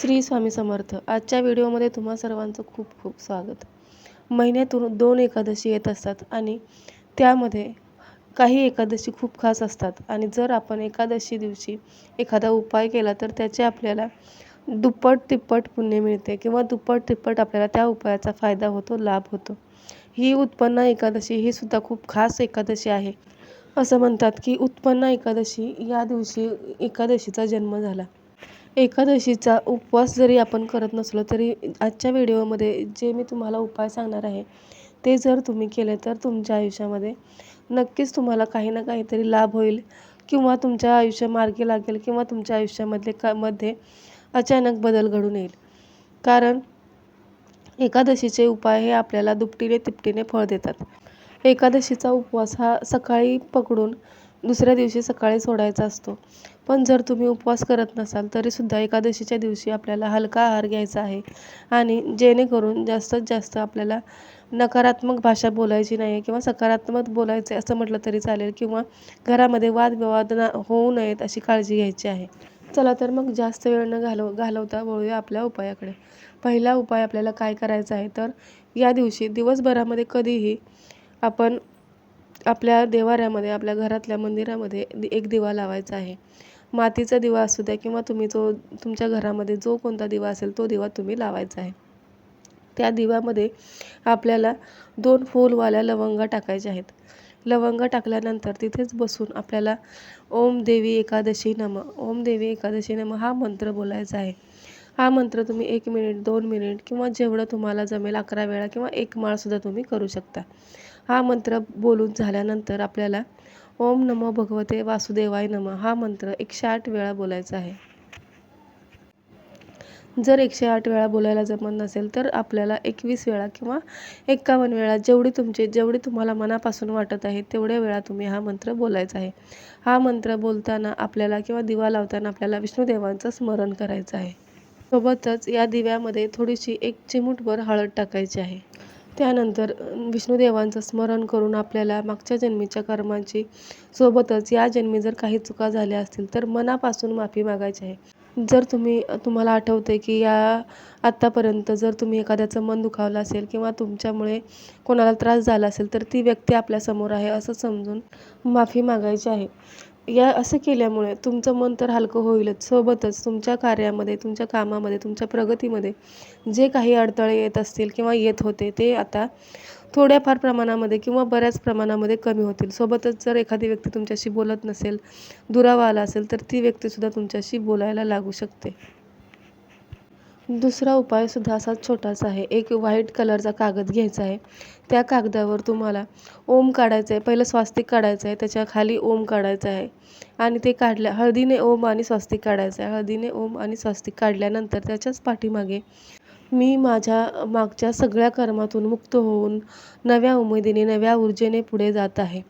श्री स्वामी समर्थ. आजच्या व्हिडिओमध्ये तुम्हा सर्वांचं खूप खूप स्वागत. महिन्यातून दोन एकादशी येत असतात आणि त्यामध्ये काही एकादशी खूप खास असतात. आणि जर आपण एकादशी दिवशी एखादा उपाय केला तर त्याचे आपल्याला दुप्पट तिप्पट पुण्य मिळते किंवा दुप्पट तिप्पट आपल्याला त्या उपायाचा फायदा होतो लाभ होतो. ही उत्पन्न एकादशी ही सुद्धा खूप खास एकादशी आहे. असं म्हणतात की उत्पन्न एकादशी या दिवशी एकादशीचा जन्म झाला. एकादशीचा उपवास जरी आपण करत नसलो तरी आजच्या व्हिडिओमध्ये जे मी तुम्हाला उपाय सांगणार आहे ते जर तुम्ही केले तर तुमच्या आयुष्यामध्ये नक्कीच तुम्हाला काही ना काहीतरी लाभ होईल किंवा तुमच्या आयुष्य मार्गी लागेल किंवा तुमच्या आयुष्यामधले का मध्ये अचानक बदल घडून येईल. कारण एकादशीचे उपाय हे आपल्याला दुपटीने तिपटीने फळ देतात. एकादशीचा उपवास हा सकाळी पकडून दुसऱ्या दिवशी सकाळी सोडायचा असतो. पण जर तुम्ही उपवास करत नसाल तरीसुद्धा एकादशीच्या दिवशी आपल्याला हलका आहार घ्यायचा आहे. आणि जेणेकरून जास्तीत जास्त आपल्याला नकारात्मक भाषा बोलायची नाही आहे किंवा सकारात्मक बोलायचे असं म्हटलं तरी चालेल किंवा घरामध्ये वादविवाद ना होऊ नयेत अशी काळजी घ्यायची आहे. चला तर मग जास्त वेळ न घालव घालवता वळूया आपल्या उपायाकडे. पहिला उपाय आपल्याला काय करायचा आहे तर या दिवशी दिवसभरामध्ये कधीही आपण आपल्या देवाऱ्यामध्ये आपल्या घरातल्या मंदिरामध्ये एक दिवा लावायचा आहे. मातीचा दिवा असू द्या किंवा तुम्ही जो तुमच्या घरामध्ये जो कोणता दिवा असेल तो दिवा तुम्ही लावायचा आहे. त्या दिव्यामध्ये आपल्याला दोन फूलवाल्या लवंगा टाकायच्या आहेत. लवंगा टाकल्यानंतर तिथेच बसून आपल्याला ओम देवी एकादशी नम ओम देवी एकादशी नम हा मंत्र बोलायचा आहे. हा मंत्र तुम्ही एक मिनिट दोन मिनिट किंवा जेवढं तुम्हाला जमेल अकरा वेळा किंवा एक माळसुद्धा तुम्ही करू शकता. हा मंत्र बोलून झाल्यानंतर आपल्याला ओम नमो भगवते वासुदेवाय नम हा मंत्र एकशे आठ वेळा बोलायचा आहे. जर एकशे आठ वेळा बोलायला जमत नसेल तर आपल्याला एकवीस वेळा किंवा एक्कावन्न वेळा जेवढी तुमचे जेवढी तुम्हाला मनापासून वाटत आहे तेवढ्या वेळा तुम्ही हा मंत्र बोलायचा आहे. हा मंत्र बोलताना आपल्याला किंवा दिवा लावताना आपल्याला विष्णुदेवांचं स्मरण करायचं आहे. सोबतच या दिव्यामध्ये थोडीशी एक चिमूटभर हळद टाकायची आहे. त्यानंतर विष्णुदेवांचं स्मरण करून आपल्याला मागच्या जन्मीच्या कर्मांची सोबतच या जन्मी जर काही चुका झाल्या असतील तर मनापासून माफी मागायची आहे. जर तुम्ही तुम्हाला आठवते की या आत्तापर्यंत जर तुम्ही एखाद्याचं मन दुखावलं असेल किंवा तुमच्यामुळे कोणाला त्रास झाला असेल तर ती व्यक्ती आपल्यासमोर आहे असं समजून माफी मागायची आहे. या असं केल्यामुळे तुमचं मन तर हलकं होईलच. सोबतच तुमच्या कार्यामध्ये तुमच्या कामामध्ये तुमच्या प्रगतीमध्ये जे काही अडथळे येत असतील किंवा येत होते ते आता थोड्याफार प्रमाणामध्ये किंवा बऱ्याच प्रमाणामध्ये कमी होतील. सोबतच जर एखादी व्यक्ती तुमच्याशी बोलत नसेल दुरावा आला असेल तर ती व्यक्तीसुद्धा तुमच्याशी बोलायला लागू शकते. दुसरा उपायसुद्धा असाच छोटासा आहे. एक व्हाईट कलरचा कागद घ्यायचा आहे. त्या कागदावर तुम्हाला ओम काढायचं आहे पहिलं स्वास्तिक काढायचं आहे त्याच्याखाली ओम काढायचं आहे. आणि ते काढल्या हळदीने ओम आणि स्वास्तिक काढायचं आहे हळदीने ओम आणि स्वास्तिक काढल्यानंतर त्याच्याच पाठीमागे मी माझ्या मागच्या सगळ्या कर्मातून मुक्त होऊन नव्या उमेदीने नव्या ऊर्जेने पुढे जात आहे.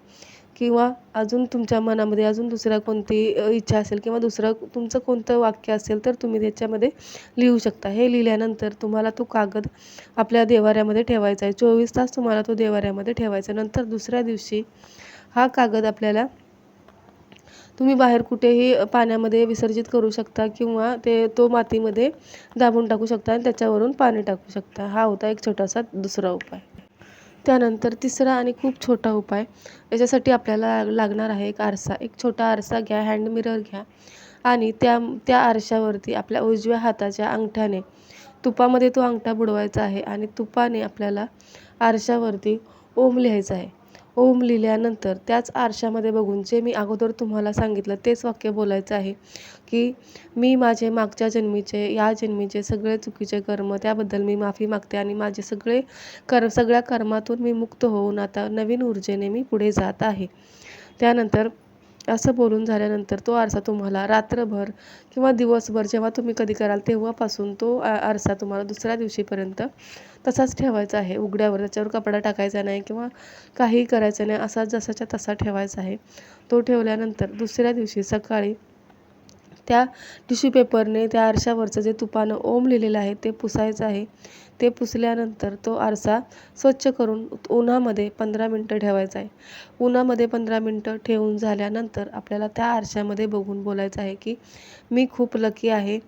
किंवा अजून तुमच्या मनामध्ये अजून दुसऱ्या कोणती इच्छा असेल किंवा दुसरं तुमचं कोणतं वाक्य असेल तर तुम्ही त्याच्यामध्ये लिहू शकता. हे लिहिल्यानंतर तुम्हाला तो कागद आपल्या देवाऱ्यामध्ये ठेवायचा आहे. चोवीस तास तुम्हाला तो देवाऱ्यामध्ये ठेवायचा नंतर दुसऱ्या दिवशी हा कागद आपल्याला तुम्ही बाहेर कुठेही पाण्यामध्ये विसर्जित करू शकता किंवा ते तो मातीमध्ये दाबून टाकू शकता आणि त्याच्यावरून पाणी टाकू शकता. हा होता एक छोटासा दुसरा उपाय. त्यानंतर तिसरा आणि खूप छोटा उपाय याच्यासाठी आपल्याला लागणार आहे एक आरसा. एक छोटा आरसा घ्या हँड मिरर घ्या आणि त्या त्या आरशावरती आपल्या उजव्या हाताच्या अंगठ्याने तुपामध्ये तो अंगठा बुडवायचा आहे आणि तुपाने आपल्याला आरशावरती ओम लिहायचं आहे. ओम लिहिल्यानंतर त्याच आरशामध्ये बघून जे मी अगोदर तुम्हाला सांगितलं तेच वाक्य बोलायचं आहे की मी माझे मागच्या जन्मीचे या जन्मीचे सगळे चुकीचे कर्म त्याबद्दल मी माफी मागते आणि माझे सगळे कर सगळ्या कर्मातून मी मुक्त होऊन आता नवीन ऊर्जेने मी पुढे जात आहे. त्यानंतर असं बोलून झाल्यानंतर तो आरसा तुम्हाला रात्रभर किंवा दिवसभर जेव्हा तुम्ही कधी कराल तेव्हापासून तो आरसा तुम्हाला दुसऱ्या दिवशीपर्यंत तसाच ठेवायचा आहे. उघड्यावर त्याच्यावर कपडा टाकायचा नाही किंवा काहीही करायचं नाही. असा जसाच्या तसा ठेवायचा आहे. तो ठेवल्यानंतर दुसऱ्या दिवशी सकाळी त्या टिश्यू पेपरने त्या आरशावरचं जे तुपानं ओम लिहिलेलं आहे ते पुसायचं आहे. ते पुसल्यानंतर तो आरसा स्वच्छ करून उन्हामध्ये पंधरा मिनटं ठेवायचा आहे. उन्हामध्ये पंधरा मिनटं ठेवून झाल्यानंतर आपल्याला त्या आरशामध्ये बघून बोलायचं आहे की मी खूप लकी आहे.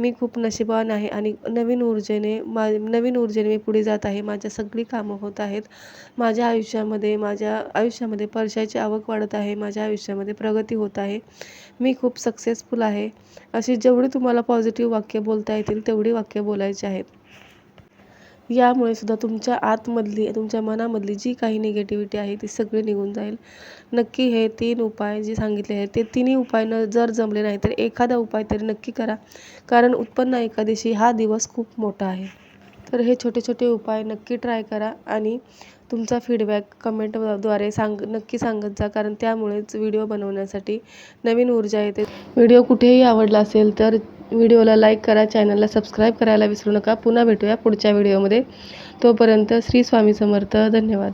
मी खूप नशीबवान आहे आणि नवीन ऊर्जेने मा नवीन ऊर्जेने मी पुढे जात आहे. माझ्या सगळी कामं होत आहेत. माझ्या आयुष्यामध्ये माझ्या आयुष्यामध्ये पैशाची आवक वाढत आहे. माझ्या आयुष्यामध्ये प्रगती होत आहे. मी खूप सक्सेसफुल आहे. अशी जेवढी तुम्हाला पॉझिटिव्ह वाक्य बोलता येतील तेवढी वाक्य बोलायची आहेत. यामुळे सुद्धा तुमच्या आतमधली तुमच्या मनामधली जी काही निगेटिव्हिटी आहे ती सगळी निघून जाईल. नक्की हे तीन उपाय जे सांगितले आहेत ते तिन्ही उपाय न जर जमले नाही तर एखादा उपाय तरी नक्की करा. कारण उत्पन्न एकादशी हा दिवस खूप मोठा आहे. तर हे छोटे छोटे उपाय नक्की ट्राय करा आणि तुमचा फीडबॅक कमेंटद्वारे सांग नक्की सांगत जा. कारण त्यामुळेच व्हिडिओ बनवण्यासाठी नवीन ऊर्जा येते. व्हिडिओ कुठेही आवडला असेल तर व्हिडिओला लाईक करा चॅनलला सबस्क्राईब करायला विसरू नका. पुन्हा भेटूया पुढच्या व्हिडिओमध्ये तोपर्यंत श्री स्वामी समर्थ. धन्यवाद.